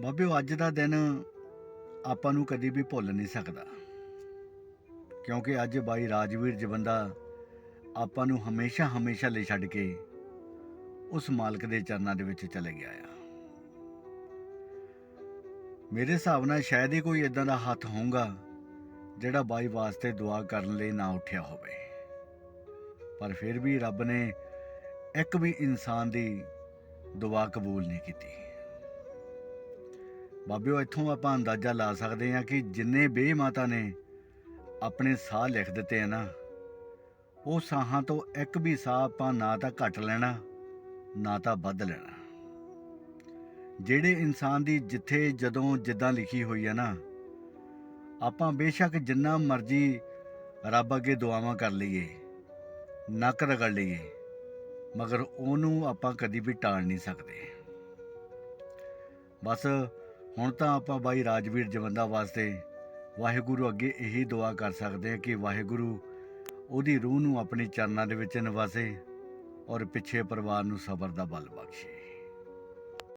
ਬਾਬਿਓ ਅੱਜ ਦਾ ਦਿਨ ਆਪਾਂ ਨੂੰ ਕਦੀ ਵੀ ਭੁੱਲ ਨਹੀਂ ਸਕਦਾ। ਕਿਉਂਕਿ ਅੱਜ ਬਾਈ ਰਾਜਵੀਰ ਜਵੰਦਾ ਆਪਾਂ ਨੂੰ ਹਮੇਸ਼ਾ ਹਮੇਸ਼ਾ ਲਈ ਛੱਡ ਕੇ ਉਸ ਮਾਲਕ ਦੇ ਚਰਨਾਂ ਦੇ ਵਿੱਚ ਚਲੇ ਗਿਆ ਆ। ਮੇਰੇ ਹਿਸਾਬ ਨਾਲ ਸ਼ਾਇਦ ਹੀ ਕੋਈ ਇਦਾਂ ਦਾ ਹੱਥ ਹੋਊਗਾ ਜਿਹੜਾ ਬਾਈ ਵਾਸਤੇ ਦੁਆ ਕਰਨ ਲਈ ਨਾ ਉੱਠਿਆ ਹੋਵੇ। ਪਰ ਫਿਰ ਵੀ ਰੱਬ ਨੇ ਇੱਕ ਵੀ ਇਨਸਾਨ ਦੀ ਦੁਆ ਕਬੂਲ ਨਹੀਂ ਕੀਤੀ। ਬਾਬਿਓ ਇੱਥੋਂ ਆਪਾਂ ਅੰਦਾਜ਼ਾ ਲਾ ਸਕਦੇ ਹਾਂ ਕਿ ਜਿੰਨੇ ਬੇਮਾਤਾ ਨੇ ਆਪਣੇ ਸਾਹ ਲਿਖ ਦਿੱਤੇ ਆ ਨਾ, ਉਹ ਸਾਹਾਂ ਤੋਂ ਇੱਕ ਵੀ ਸਾਹ ਆਪਾਂ ਨਾ ਤਾਂ ਘੱਟ ਲੈਣਾ, ਨਾ ਤਾਂ ਵੱਧ ਲੈਣਾ। ਜਿਹੜੇ ਇਨਸਾਨ ਦੀ ਜਿੱਥੇ ਜਦੋਂ ਜਿੱਦਾਂ ਲਿਖੀ ਹੋਈ ਹੈ ਨਾ, ਆਪਾਂ ਬੇਸ਼ੱਕ ਜਿੰਨਾ ਮਰਜ਼ੀ ਰੱਬ ਅੱਗੇ ਦੁਆਵਾਂ ਕਰ ਲਈਏ, ਨੱਕ ਰਗੜ ਲਈਏ, ਮਗਰ ਉਹਨੂੰ ਆਪਾਂ ਕਦੀ ਵੀ ਟਾਲ ਨਹੀਂ ਸਕਦੇ। ਬਸ ਹੁਣ ਤਾਂ ਆਪਾਂ ਬਾਈ ਰਾਜਵੀਰ ਜਵੰਦਾ ਵਾਸਤੇ ਵਾਹਿਗੁਰੂ ਅੱਗੇ ਇਹੀ ਦੁਆ ਕਰ ਸਕਦੇ ਹਾਂ ਕਿ ਵਾਹਿਗੁਰੂ ਉਹਦੀ ਰੂਹ ਨੂੰ ਆਪਣੀ ਚਰਨਾਂ ਦੇ ਵਿੱਚ ਨਿਵਾਸੇ ਔਰ ਪਿੱਛੇ ਪਰਿਵਾਰ ਨੂੰ ਸਬਰ ਦਾ ਬਲ ਬਖਸ਼ੇ।